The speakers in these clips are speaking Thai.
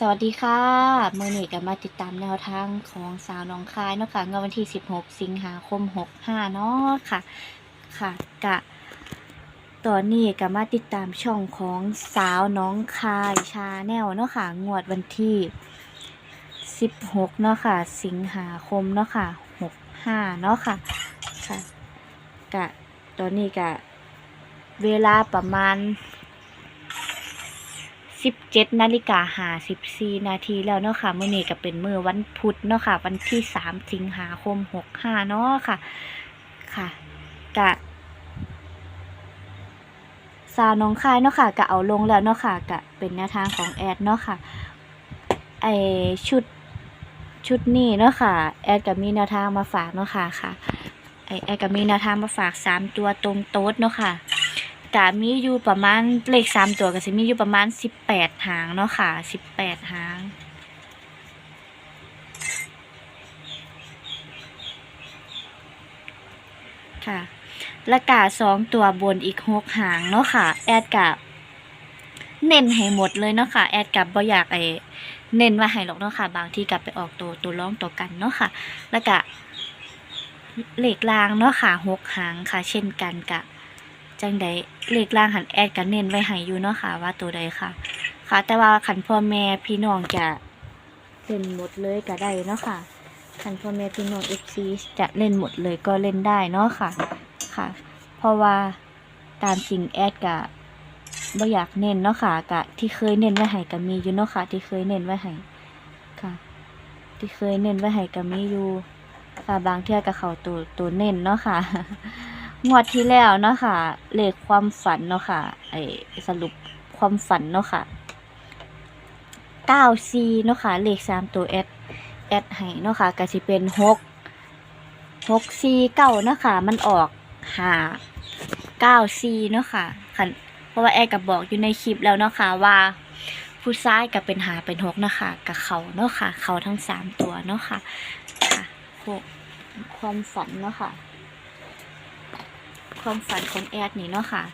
สวัสดีค่ะเมื่อนี้ก็มาติดตามแนวทางของสาวน้องคายเนาะค่ะงวดวันที่ 16 สิงหาคม 65 เนาะค่ะ ค่ะกะตอนนี้ก็มาติดตามช่องของสาวน้องคายชาแนลเนาะค่ะ งวดวันที่ 16 เนาะค่ะ สิงหาคมเนาะค่ะ 65 เนาะค่ะ ค่ะกะตอนนี้กะเวลาประมาณ 17นาฬิกาหา14นาทีแล้วเนาะค่ะมื้อนี้ก็เป็นมื้อวันพุธเนาะค่ะ วันที่ 3 สิงหาคม 65 เนาะค่ะค่ะกะสาวหน้องคายเนาะค่ะก็เอาลงแล้วเนาะค่ะก็เป็นแนวทางของแอดเนาะค่ะไอชุดชุดนี้เนาะค่ะ แอดก็มีแนวทางมาฝากเนาะค่ะค่ะไอแอดก็มีแนวทางมาฝาก 3 ตัวตรงโต๊ดเนาะค่ะ กะมีอยู่ประมาณเลขสามตัวก็สิมีอยู่ประมาณสิบแปดหางเนาะค่ะสิบแปดหางค่ะและกะสองตัวบนอีกหกหางเนาะค่ะ แอดกะเน้นให้หมดเลยเนาะค่ะ แอดกับบ่อยากไอเน้นว่าให้หรอกเนาะค่ะ บางที่กลับไปออกตัวตัวร้องตัวกันเนาะค่ะ แล้วกะเหลขลางเนาะค่ะหกหางค่ะ เช่นกันกะ จังใดเลขล่างหันแอดกันเน้นไว้ให้อยู่เนาะค่ะ ว่าตัวใดค่ะ ค่ะ แต่ว่าขันพ่อแม่พี่น้องจะเล่นหมดเลยก็ได้เนาะค่ะขันพ่อแม่พี่น้องเอฟซีจะเล่นหมดเลยก็เล่นได้เนาะค่ะ ค่ะ เพราะว่าตามจริงแอดกะบ่อยากเน้นเนาะค่ะกะที่เคยเน้นไว้ให้ก็มีอยู่เนาะค่ะ ที่เคยเน้นไว้ให้ค่ะ ที่เคยเน้นไว้ให้ก็มีอยู่ค่ะบางเทื่อก็เขาตัวตัวเน้นเนาะค่ะ งวดที่แล้วเนาะค่ะ เลขความฝันเนาะค่ะ ไอสรุปความฝันเนาะค่ะเก้าซีเนาะค่ะ เลขสามตัวแอดแอดให้เนาะค่ะก็สิเป็นหกหกซีเก้าเนาะค่ะ มันออกหาเก้าซีเนาะค่ะคันเพราะว่าแอดกับบอกอยู่ในคลิปแล้วเนาะค่ะว่าผู้ซ้ายก็เป็นหาเป็นหกเนาะค่ะกับเขาเนาะค่ะ เขาทั้งสามตัวเนาะค่ะค่ะหกความฝันเนาะค่ะ ความฝันของแอดนี่เนาะค่ะ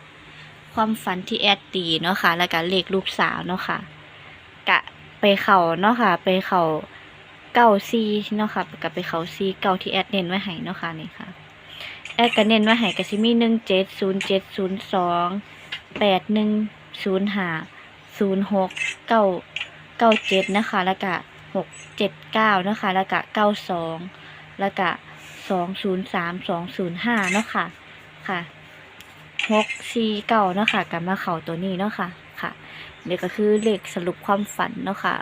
ความฝันที่แอดตีเนาะค่ะ แล้วก็เลขลูกสาวเนาะค่ะ กะไปเข่าเนาะค่ะ ไปเข่าเก้าซีเนาะค่ะ กะไปเข่าซีเก้าที่แอดเน้นไว้ให้เนาะค่ะนี่ค่ะ แอดก็เน้นไว้ให้ก็สิมีหนึ่งเจ็ดศูนย์เจ็ดศูนย์สองแปดหนึ่งศูนย์ห้าศูนย์หกเก้าเก้าเจ็ดนะคะ แล้วก็หกเจ็ดเก้านะคะ แล้วก็เก้าสองแล้วก็สองศูนย์สามสองศูนย์ห้าเนาะค่ะ ค่ะหกสี่เก้าเนาะค่ะกลับมาเข่าตัวนี้เนาะค่ะค่ะนี่ก็คือเลขสรุปความฝันเนาะค่ะ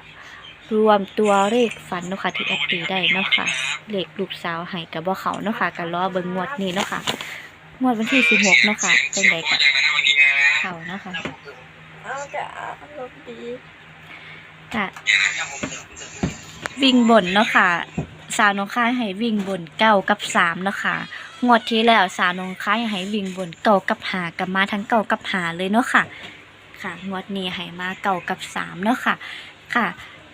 รวมตัวเลขฝันเนาะค่ะที่แอดตีได้เนาะค่ะเลขลูกสาวให้กับบ่เขาเนาะค่ะกันล้อเบิ่งงวดนี้เนาะค่ะงวดวันที่สิบหกเนาะค่ะจังใดกับเขาเนาะค่ะเอาจะอารมณ์ดีกะวิ่งบนเนาะค่ะ สาวน้องค้ายให้วิ่งบนเก้ากับสามเนาะค่ะ งวดที่แล้วสาวน้องค้ายให้วิ่งบนเก่ากับหากับมาทั้งเก่ากับหาเลยเนาะค่ะ ค่ะงวดนี้ให้มาเก่ากับสามเนาะค่ะ ค่ะ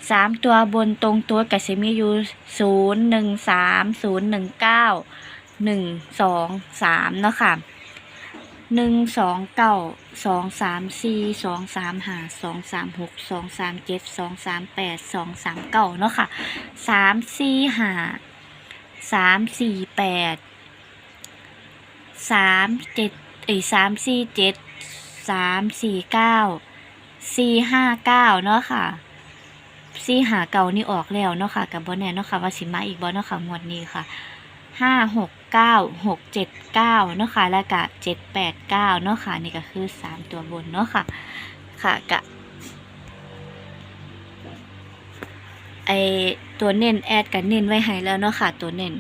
สามตัวบนตรงตัวกับเซมีอยู่ศูนย์หนึ่งสามศูนย์หนึ่งเก้าหนึ่งสองสามเนาะค่ะหนึ่งสองเก้าสองสามสี่สองสามห้าสองสามหกสองสามเจ็ดสองสามแปดสองสามเก้าเนาะค่ะสามสี่ห้าสามสี่แปด สามเจ็ดเอ้ยสามสี่เจ็ดสามสี่เก้าสี่ห้าเก้าเนาะค่ะซี่หาเก่านี่ออกแล้วเนาะค่ะกับบอแน่เนาะค่ะว่าสิมาอีกบอเนาะค่ะงวดนี้ค่ะห้าหกเก้าหกเจ็ดเก้าเนาะค่ะแล้วก็เจ็ดแปดเก้าเนาะค่ะนี่ก็คือสามตัวบนเนาะค่ะ ค่ะกะไอตัวเน้นแอดกับเน้นไว้ให้แล้วเนาะค่ะ ตัวเน้น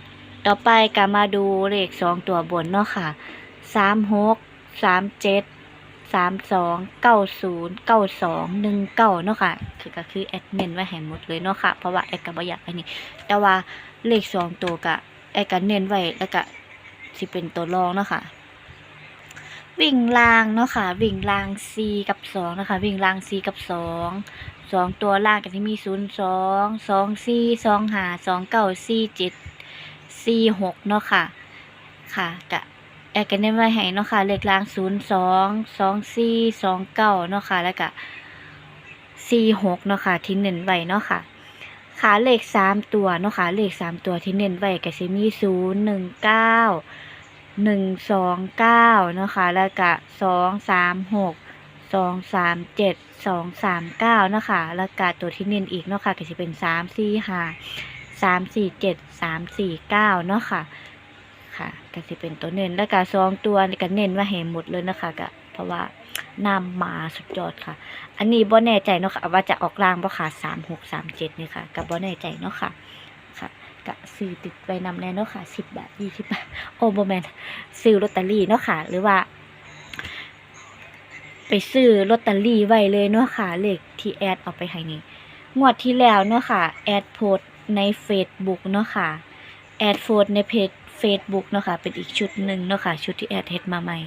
ต่อไปก็มาดูเลขสองตัวบนเนาะค่ะสามหกสามเจ็ดสามสองเก้าศูนย์เก้าสองหนึ่งเก้าเนาะค่ะ คือก็คือแอดเน้นไว้ให้หมดเลยเนาะค่ะ เพราะว่าแอดก็บ่อยากอันนี้ แต่ว่าเลขสองตัวกะแอดก็เน้นไว้แล้วก็สิเป็นตัวรองเนาะค่ะ วิ่งล่างเนาะค่ะ วิ่งล่างสี่กับสองนะคะ วิ่งล่างสี่กับสองสองตัวล่างกันที่มีศูนย์สองสองสี่สองห้าสองเก้าสี่เจ็ด สี่หกเนาะค่ะ ค่ะกะแอกันได้ไว้ให้เนาะค่ะเลขล่างศูนย์สองสองสี่สองเก้าเนาะค่ะ แล้วก็สี่หกเนาะค่ะ ที่เน้นไว้เนาะค่ะขาเลขสามตัวเนาะค่ะเลขสามตัวที่เน้นไว้ก็สิมีศูนย์หนึ่งเก้าหนึ่งสองเก้าเนาะค่ะแล้วก็สองสามหกสองสามเจ็ดสองสามเก้าเนาะค่ะแล้วก็ตัวที่เน้นอีกเนาะค่ะก็จะเป็นสามสี่ห้า สามสี่เจ็ดสามสี่เก้าเนาะค่ะ ค่ะก็สิเป็นตัวเน้นแล้วก็สองตัวนี่ก็เน้นว่าเห็นหมดเลยนะคะก็เพราะว่านำมาสุดยอดค่ะ อันนี้บ่แน่ใจเนาะค่ะว่าจะออกล่างบ่ค่ะสามหกสามเจ็ดนี่ค่ะกับบ่แน่ใจเนาะค่ะ ค่ะก็ซื้อติดไว้นำแน่เนาะค่ะสิบบาทยี่สิบบาทโอ้บ่แมนซื้อลอตเตอรี่เนาะค่ะ หรือว่า ไปซื้อลอตเตอรี่ไว้เลยเนาะค่ะเลขที่แอดเอาไปให้นี่งวดที่แล้วเนาะค่ะ แอดโพส ใน Facebook เนาะค่ะแอดโพสต์ในเพจ Facebook เนาะค่ะเป็นอีกชุดหนึ่งเนาะค่ะชุดที่แอดเฮ็ดมาใหม่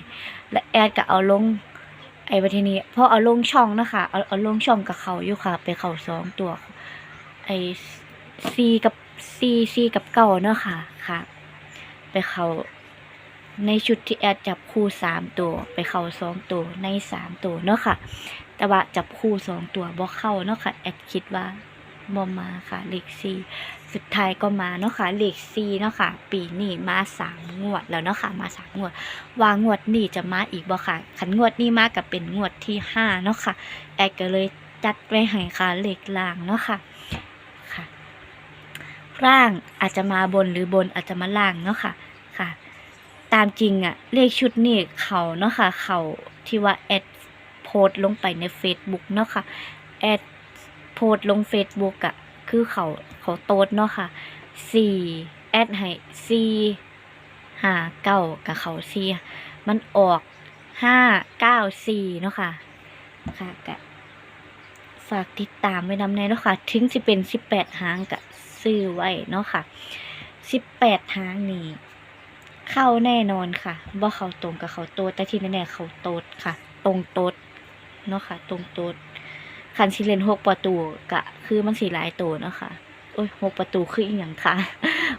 และแอดก็เอาลงไอ้ประเทศนี้พอเอาลงช่องเนาะคะเอาเอาลงช่องกับเขาอยู่ค่ะ ไปเขาสองตัว ไอ้ซีกับซีซีกับเก่าเนาะค่ะค่ะ ไปเขาในชุดที่แอดจับคู่สามตัว ไปเขาสองตัวในสามตัวเนาะค่ะ แต่ว่าจับคู่สองตัวบ่เข้าเนาะค่ะแอดคิดว่า บ่มาค่ะเลขซีสุดท้ายก็มาเนาะค่ะเลขซีเนาะค่ะ ปีนี้มาสามงวดแล้วเนาะค่ะมาสามงวดวางงวดนี้จะมาอีกบ่ค่ะขันงวดนี้มากับเป็นงวดที่ห้าเนาะค่ะแอดก็เลยจัดไว้ให้ค่ะเลขล่างเนาะค่ะค่ะ ร่างอาจจะมาบนหรือบนอาจจะมาล่างเนาะค่ะค่ะ ตามจริงอะเลขชุดนี้เขาเนาะค่ะ เขาที่ว่าแอดโพสลงไปใน Facebook เนาะค่ะแอด พสต์ลง Facebook อะคือเขาเขาโต๊ดเนาะค่ะสี่แอดให้สี่ห้าเก้ากับเขาสี่มันออกห้าเก้าสี่เนาะค่ะค่ะกะฝากติดตามไว้นำในเนาะค่ะถึงสิเป็นสิบแปดหางกะซื้อไว้เนาะค่ะสิบแปดหางนี่เข้าแน่นอนค่ะบ่เขาตรงกับเขาโต๊ดแต่ที่แน่ๆเขาโต๊ดค่ะ ตรงโต๊ดเนาะค่ะ ตรงโต๊ด คันสิเลนหกประตูกะ คือมันสีลายตัวเนาะค่ะ โอ้ยหกประตูคืออีหยังค่ะ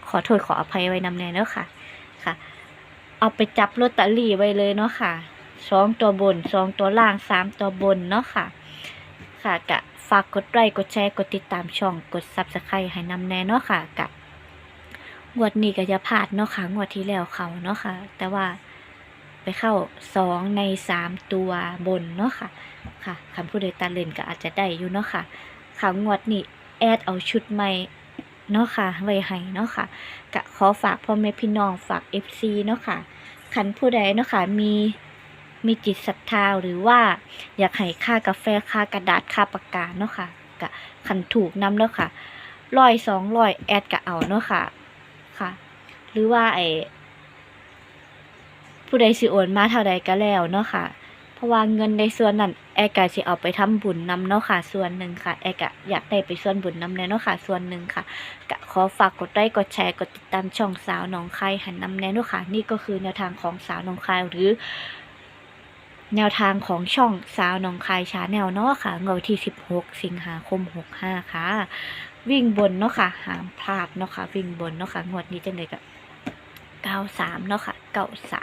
ขอโทษขออภัยไว้นำแน่เนาะค่ะ ค่ะ เอาไปจับลอตเตอรี่ไว้เลยเนาะค่ะสองตัวบนสองตัวล่างสามตัวบนเนาะค่ะ ค่ะกะฝากกดไลค์กดแชร์กดติดตามช่องกดซับสไครต์ให้นำแน่เนาะค่ะกะงวดนี้ก็จะพลาดเนาะค่ะงวดที่แล้วเขาเนาะค่ะ แต่ว่า ไปเข้าสองในสามตัวบนเนาะค่ะ ค่ะคำผู้ใดยตาเล่นก็อาจจะได้อยู่เนาะค่ะค่ะงวดนี้แอดเอาชุดใหม่เนาะค่ะไว้ให้เนาะค่ะกะขอฝากพ่อแม่พี่น้องฝาก FC เนาะค่ะคันผู้ใดเนาะค่ะมีมีจิตศรัทธาหรือว่าอยากให้ค่ากาแฟค่ากระดาษค่าปากกาเนาะค่ะกะคันถูกนำเนาะค่ะร้อยสองร้อยแอดกะเอาเนาะค่ะค่ะ หรือว่าไอ ผู้ใดสิโอนมาเท่าใดก็แล้วเนาะค่ะ เพราะว่าเงินในส่วนนั้นแอร์กะสิเอาไปทำบุญนำเนาะค่ะ ส่วนหนึ่งค่ะ แอร์กะอยากได้ไปส่วนบุญนำแน่เนาะค่ะ ส่วนหนึ่งค่ะกะขอฝากกดไลค์กดแชร์กดติดตามช่องสาวหนองคายหันนำแน่เนาะค่ะ นี่ก็คือแนวทางของสาวหนองคายหรือแนวทางของช่องสาวหนองคายชาแนลเนาะค่ะเงาที่ 16 สิงหาคม 65 ค่ะ วิ่งบนเนาะค่ะหามพลาดเนาะค่ะ วิ่งบนเนาะค่ะ งวดนี้จังไดก็93 เนาะค่ะ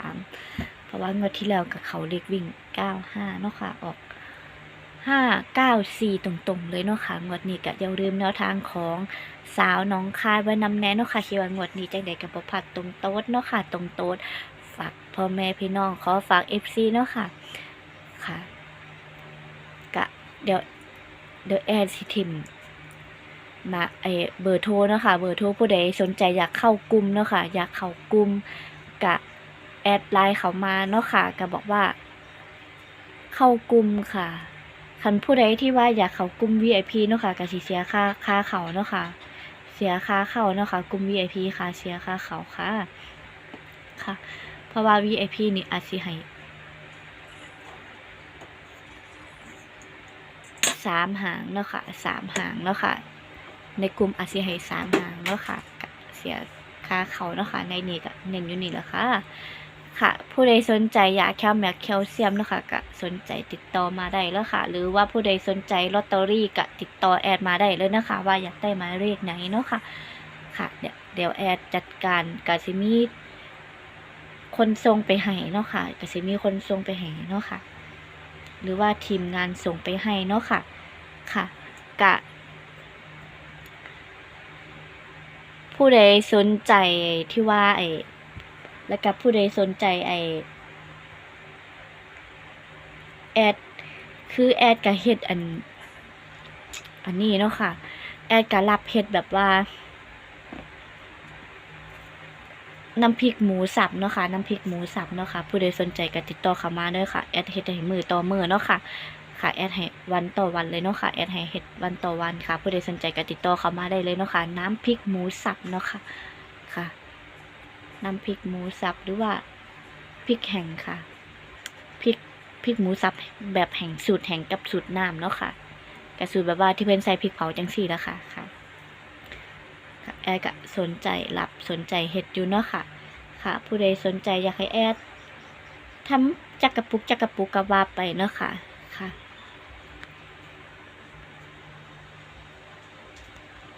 93เพราะว่างวดที่แล้วกับเขาเล็กวิ่ง95เนาะค่ะออก594ตรงๆเลยเนาะค่ะงวดนี้ก็อย่าลืมแนวทางของสาวน้องคายไว้นำแน่เนาะค่ะคิดว่างวดนี้จังไดกับบ่พลาดตรงโต๊ดเนาะค่ะตรงโต๊ดฝากพ่อแม่พี่น้องขอฝาก FC เนาะค่ะค่ะกะเดี๋ยวเดี๋ยวแอดสิทิม มาไอเบอร์โทรเนาะค่ะเบอร์โทรผู้ใดสนใจอยากเข้ากลุ่มเนาะค่ะอยากเข้ากลุ่มกะแอดไลน์เขามาเนาะค่ะก็บอกว่า เข้ากลุ่มค่ะคันผู้ใดที่ว่าอยากเข้ากลุ่ม VIP เนาะค่ะก็สิเสียค่าค่าเขาเนาะค่ะเสียค่าเข้าเนาะค่ะกลุ่ม VIP ค่ะเสียค่าเขาค่ะค่ะ เพราะว่า VIP นี่อาจสิให้สามหางเนาะค่ะสามหางเนาะค่ะ ในกลุ่มอาจสิให้สามหางเนาะค่ะเสียค่าเขาเนาะค่ะในนี้ก็เน้นอยู่นี่แหละค่ะค่ะผู้ใดสนใจยาแคลแมกแคลเซียมเนาะค่ะก็สนใจติดต่อมาได้แล้วค่ะ หรือว่าผู้ใดสนใจลอตเตอรี่ก็ติดต่อแอดมาได้เลยนะคะ ว่าอยากได้หมายเลขไหนเนาะค่ะค่ะ เดี๋ยวเดี๋ยวแอดจัดการกาซิมีคนส่งไปให้เนาะค่ะก็สิมีคนส่งไปให้เนาะค่ะ หรือว่าทีมงานส่งไปให้เนาะค่ะค่ะกะ ผู้ใดสนใจที่ว่าไอ้แล้วก็ผู้ใดสนใจไอ้แอดคือแอดก็เฮ็ดอัน อันนี้เนาะค่ะ แอดก็รับเฮ็ดแบบว่าน้ำพริกหมูสับเนาะค่ะน้ำพริกหมูสับเนาะค่ะผู้ใดสนใจก็ติดต่อเข้ามาเด้อค่ะแอดเฮ็ดให้มือต่อมือเนาะค่ะ ค่ะแอดให้วันต่อวันเลยเนาะค่ะแอดให้เฮ็ดวันต่อวันค่ะผู้ใดสนใจก็ติดต่อเข้ามาได้เลยเนาะค่ะน้ำพริกหมูสับเนาะค่ะค่ะ น้ำพริกหมูสับหรือว่าพริกแห้งค่ะพริกพริกหมูสับแบบแห้งสูตรแห้งกับสูตรน้ำเนาะค่ะกับสูตรแบบว่าที่เพิ่นใส่พริกเผาจังซี่แล้วค่ะค่ะแอดก็สนใจรับสนใจเฮ็ดอยู่เนาะค่ะ ค่ะ ผู้ใดสนใจอยากให้แอดทำจักกระปุกจักกระปุกก็ว่าไปเนาะค่ะ ค่ะ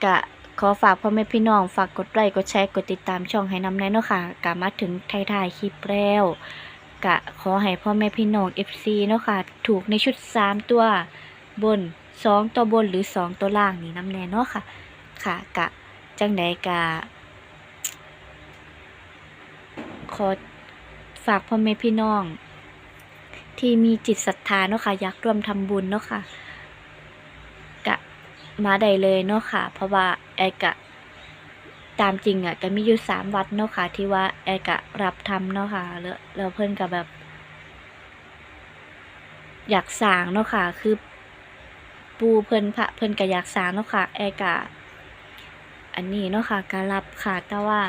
กะขอฝากพ่อแม่พี่น้องฝากกดไลค์กดแชร์กดติดตามช่องให้นำแน่เนาะค่ะกะมาถึงท้ายๆคลิปแล้วกะขอให้พ่อแม่พี่น้อง FC เนาะค่ะถูกในชุด 3 ตัวบน 2 ตัวบนหรือ 2 ตัวล่างนี่น้ำแน่เนาะค่ะ ค่ะกะจังใดกะขอฝากพ่อแม่พี่น้อง ที่มีจิตศรัทธาเนาะค่ะอยากร่วมทำบุญเนาะค่ะ มาได้เลยเนาะค่ะ เพราะว่าแอร์กะตามจริงอะก็มีอยู่สามวัดเนาะค่ะ ที่ว่าแอร์กะรับทำเนาะค่ะแล้วแล้วเพิ่นก็แบบ อยากสร้างเนาะค่ะ คือ ปูเพิ่นพระเพิ่นก็อยากสร้างเนาะค่ะ แอร์กะอันนี้เนาะค่ะก็รับค่ะแต่ว่า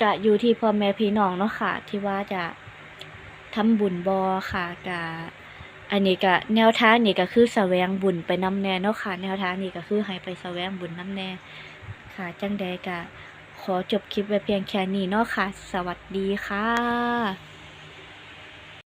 จะอยู่ที่พ่อแม่พี่น้องเนาะค่ะ ที่ว่าจะทำบุญบ่ค่ะกะ อันนี้ก็แนวทางนี่ก็คือแสวงบุญไปนำแน่เนาะค่ะ แนวทางนี้ก็คือให้ไปแสวงบุญนำแน่ค่ะ จังใดก็ขอจบคลิปไว้เพียงแค่นี้เนาะค่ะ สวัสดีค่ะ